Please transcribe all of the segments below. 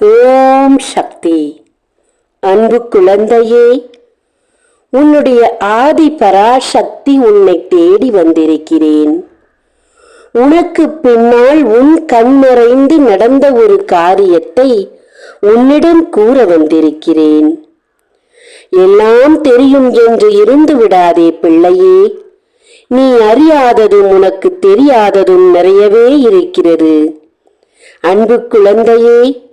ஓம் சக்தி. அன்பு குழந்தையே உன்னுடைய ஆதி பராசக்தி உன்னை தேடி வந்திருக்கிறேன். உனக்கு பின்னால் உன் கண்மறைந்து நடந்த ஒரு காரியத்தை உன்னிடம் கூற வந்திருக்கிறேன். எல்லாம் தெரியும் என்று இருந்து விடாதே பிள்ளையே நீ அறியாததும் உனக்கு தெரியாததும் நிறையவே இருக்கிறது. அன்பு குழந்தையே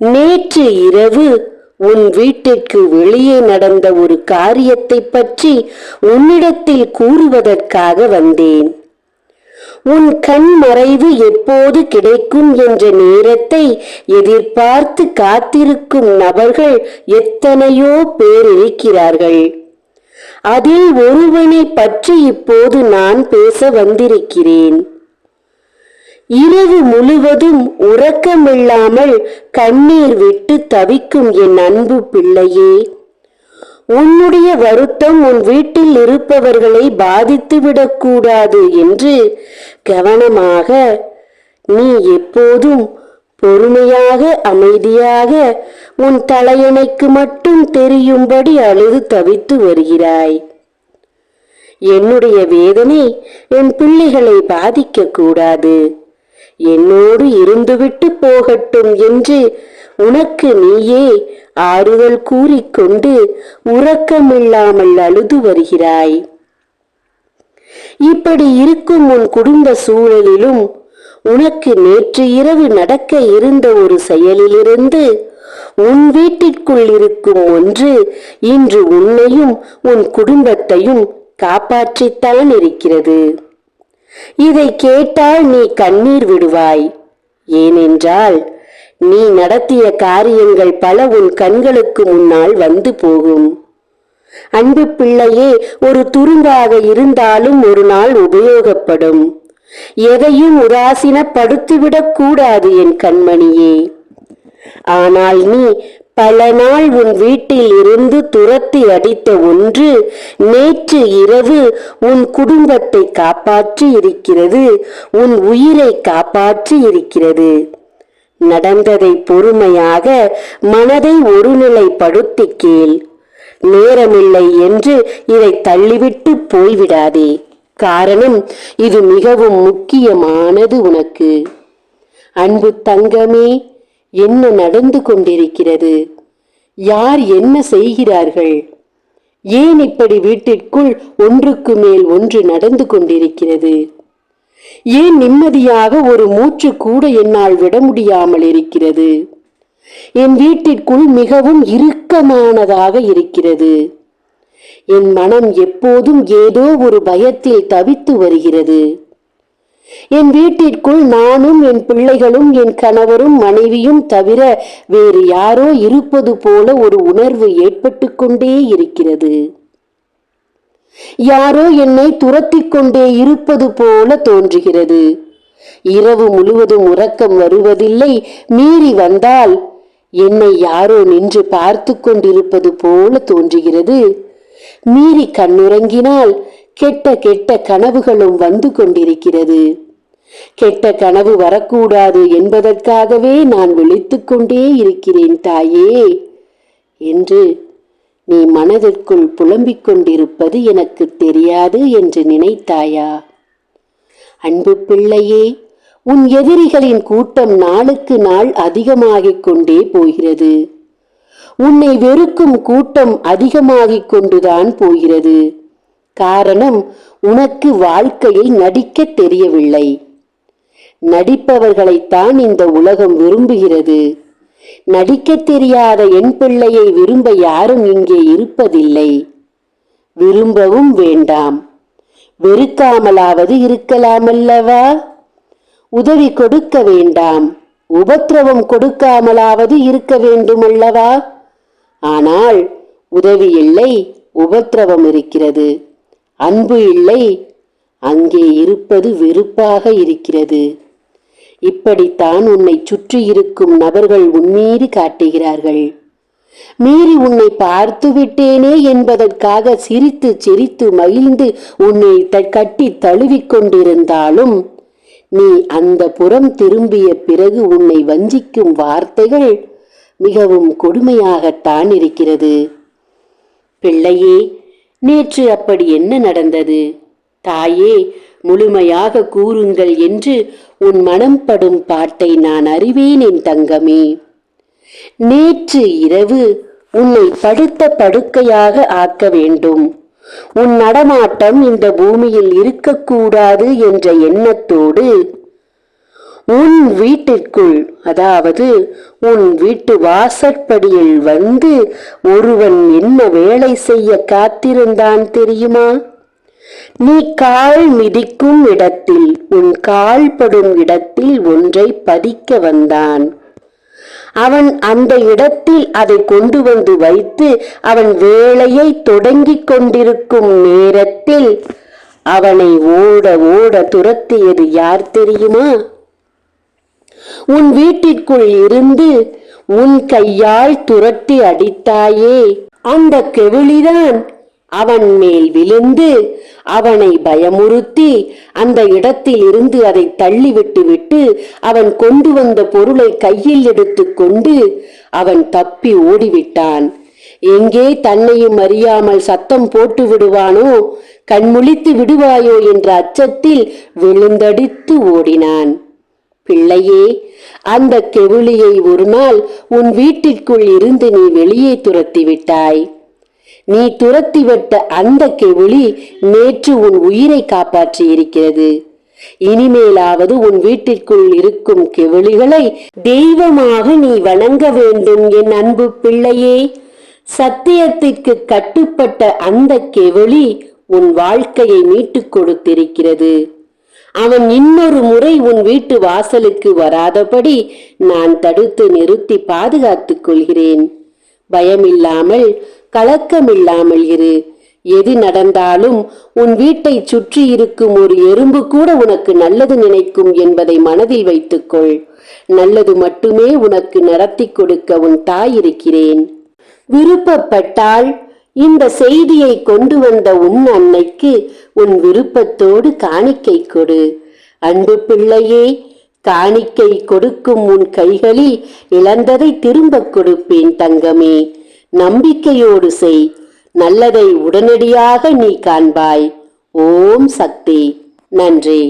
நேற்று இரவு உன் வீட்டிற்கு வெளியே நடந்த ஒரு காரியத்தை பற்றி உன்னிடத்தில் கூறுவதற்காக வந்தேன். உன் கண் மறைவு எப்போது கிடைக்கும் என்ற நேரத்தை எதிர்பார்த்து காத்திருக்கும் நபர்கள் எத்தனையோ பேர் இருக்கிறார்கள். அதில் ஒருவனை பற்றி இப்போது நான் பேச வந்திருக்கிறேன். இரவு முழுவதும் உறக்கமில்லாமல் கண்ணீர் விட்டு தவிக்கும் என் அன்பு பிள்ளையே. உன்னுடைய வருத்தம் உன் வீட்டில் இருப்பவர்களை பாதித்துவிடக் கூடாது என்று கவனமாக நீ எப்போதும் பொறுமையாக அமைதியாக உன் தலையணைக்கு மட்டும் தெரியும்படி அழுது தவித்து வருகிறாய். என்னுடைய வேதனை என் பிள்ளைகளை பாதிக்கக்கூடாது என்னோடு இருந்துவிட்டு போகட்டும் என்று உனக்கு நீயே ஆறுதல் கூறிக்கொண்டு உறக்கமில்லாமல் அழுது வருகிறாய். இப்படி இருக்கும் உன் குடும்ப சூழலிலும் உனக்கு நேற்று இரவு நடக்க இருந்த ஒரு செயலிலிருந்து உன் வீட்டிற்குள் இருக்கும் ஒன்று இன்று உன்னையும் உன் குடும்பத்தையும் காப்பாற்றித்தான் இருக்கிறது இதை கேட்டால் நீ கண்ணீர் விடுவாய். ஏனென்றால் நீ நடத்திய காரியங்கள் பல உன் கண்களுக்கு முன்னால் வந்து போகும். அன்பு பிள்ளையே ஒரு துரும்பாக இருந்தாலும் ஒரு நாள் உபயோகப்படும். எதையும் உதாசீனப்படுத்திவிடக் கூடாது என் கண்மணியே. ஆனால் நீ பல நாள் உன் வீட்டில் இருந்து துரத்தி அடித்த ஒன்று நேற்று இரவு உன் குடும்பத்தை காப்பாற்றி இருக்கிறது உன் உயிரை காப்பாற்றி இருக்கிறது. நடந்ததை பொறுமையாக மனதை ஒருநிலைப்படுத்தி கேள். நேரமில்லை என்று இதை தள்ளிவிட்டு போய்விடாதே. காரணம் இது மிகவும் முக்கியமானது உனக்கு. அன்பு தங்கமே என்ன நடந்து கொண்டிருக்கிறது? யார் என்ன செய்கிறார்கள்? ஏன் இப்படி வீட்டிற்குள் ஒன்றுக்கு மேல் ஒன்று நடந்து கொண்டிருக்கிறது? ஏன் நிம்மதியாக ஒரு மூச்சு கூட என்னால் விட முடியாமல் இருக்கிறது? என் வீட்டிற்குள் மிகவும் இறுக்கமானதாக இருக்கிறது. என் மனம் எப்போதும் ஏதோ ஒரு பயத்தில் தவித்து வருகிறது. என் வீட்டிற்குள் நானும் என் பிள்ளைகளும் என் கணவரும் மனைவியும் தவிர வேறு யாரோ இருப்பது போல ஒரு உணர்வு ஏற்பட்டு கொண்டே இருக்கிறது. யாரோ என்னை துரத்தி கொண்டே இருப்பது போல தோன்றுகிறது. இரவு முழுவதும் உறக்கம் வருவதில்லை. மீறி வந்தால் என்னை யாரோ நின்று பார்த்து கொண்டிருப்பது போல தோன்றுகிறது. மீறி கண்ணுறங்கினால் கெட்ட கெட்ட கனவுகளும் வந்து கொண்டிருக்கிறது. கெட்ட கனவு வரக்கூடாது என்பதற்காகவே நான் விழித்து கொண்டே இருக்கிறேன் தாயே என்று நீ மனதிற்குள் புலம்பிக் கொண்டிருப்பது எனக்கு தெரியாது என்று நினைத்தாயா? அன்பு பிள்ளையே உன் எதிரிகளின் கூட்டம் நாளுக்கு நாள் அதிகமாகிக் கொண்டே போகிறது. உன்னை வெறுக்கும் கூட்டம் அதிகமாகிக் கொண்டுதான் போகிறது. காரணம் உனக்கு வாழ்க்கையில் நடிக்க தெரியவில்லை. நடிப்பவர்களைத்தான் இந்த உலகம் விரும்புகிறது. நடிக்க தெரியாத என் பிள்ளையை விரும்ப யாரும் இங்கே இருப்பதில்லை. விரும்பவும் வேண்டாம். வெறுக்காமலாவது இருக்கலாமல்லவா? உதவி கொடுக்க வேண்டாம். உபத்திரவம் கொடுக்காமலாவது இருக்க வேண்டுமல்லவா? ஆனால் உதவி இல்லை உபத்திரவம் இருக்கிறது. அன்பு இல்லை அங்கே இருப்பது வெறுப்பாக இருக்கிறது. இப்படித்தான் உன்னை சுற்றி இருக்கும் நபர்கள் உன்மீது காட்டுகிறார்கள். மீறி உன்னை பார்த்து விட்டேனே என்பதற்காக சிரித்து சிரித்து மகிழ்ந்து உன்னை த- கட்டி தழுவிக் கொண்டிருந்தாலும் நீ அந்த புறம் திரும்பிய பிறகு உன்னை வஞ்சிக்கும் வார்த்தைகள் மிகவும் கொடுமையாகத்தான் இருக்கிறது. பிள்ளையே நேற்று அப்படி என்ன நடந்தது? தாயே முழுமையாக கூறுங்கள் என்று உன் மனம் படும் பாட்டை நான் அறிவேன் என் தங்கமே. நேற்று இரவு உன்னை படுத்த படுக்கையாக ஆக்க வேண்டும். உன் நடமாட்டம் இந்த பூமியில் இருக்கக்கூடாது என்ற எண்ணத்தோடு உன் வீட்டிற்குள் அதாவது உன் வீட்டு வாசற்படியில் வந்து ஒருவன் என்ன வேலை செய்ய காத்திருந்தான் தெரியுமா? நீ கால் மிதிக்கும் இடத்தில் உன் கால் படும் இடத்தில் ஒன்றை பதிக்க வந்தான். அவன் அந்த இடத்தில் அதை கொண்டு வந்து வைத்து அவன் வேலையை தொடங்கிக் கொண்டிருக்கும் நேரத்தில் அவனை ஓட ஓட துரத்தியது யார் தெரியுமா? உன் வீட்டிற்குள் இருந்து உன் கையால் துரத்தி அடித்தாயே. அந்த கெவிழிதான் அவன் மேல் விழுந்து அவனை பயமுறுத்தி அந்த இடத்தில் இருந்து அதை தள்ளிவிட்டு விட்டு அவன் கொண்டு வந்த பொருளை கையில் எடுத்துக்கொண்டு அவன் தப்பி ஓடிவிட்டான். எங்கே தன்னையும் அறியாமல் சத்தம் போட்டு விடுவானோ கண்முழித்து விடுவாயோ என்ற அச்சத்தில் விழுந்தடித்து ஓடினான். பிள்ளையே அந்த கெவுளியை ஒரு நாள் உன் வீட்டிற்குள் இருந்து நீ வெளியே துரத்தி விட்டாய். நீ துரத்திவிட்ட அந்த கெவுளி நேற்று உன் உயிரை காப்பாற்றி இருக்கிறது. இனிமேலாவது உன் வீட்டிற்குள் இருக்கும் கெவுளிகளை தெய்வமாக நீ வணங்க வேண்டும் என் அன்பு பிள்ளையே. சத்தியத்திற்கு கட்டுப்பட்ட அந்த கெவுளி உன் வாழ்க்கையை மீட்டுக் கொடுத்திருக்கிறது. அவன் இன்னொரு முறை உன் வீட்டு வாசலுக்கு வராதபடி நான் தடுத்து நிறுத்தி பாதுகாத்துக் கொள்கிறேன். பயமில்லாமல் கலக்கமில்லாமல் இரு. எது நடந்தாலும் உன் வீட்டை சுற்றி இருக்கும் ஒரு எறும்பு கூட உனக்கு நல்லது நினைக்கும் என்பதை மனதில் வைத்துக்கொள். நல்லது மட்டுமே உனக்கு நடத்தி கொடுக்க உன் தாய் இருக்கிறேன். விருப்பப்பட்டால் இந்த செய்தியை கொண்டு வந்த உன் அன்னைக்கு உன் விருப்பத்தோடு காணிக்கை கொடு. அன்பு பிள்ளையே காணிக்கை கொடுக்கும் உன் கைகளில் இழந்ததை திரும்பக் கொடுப்பேன் தங்கமே. நம்பிக்கையோடு செய். நல்லதை உடனடியாக நீ காண்பாய். ஓம் சக்தி. நன்றி.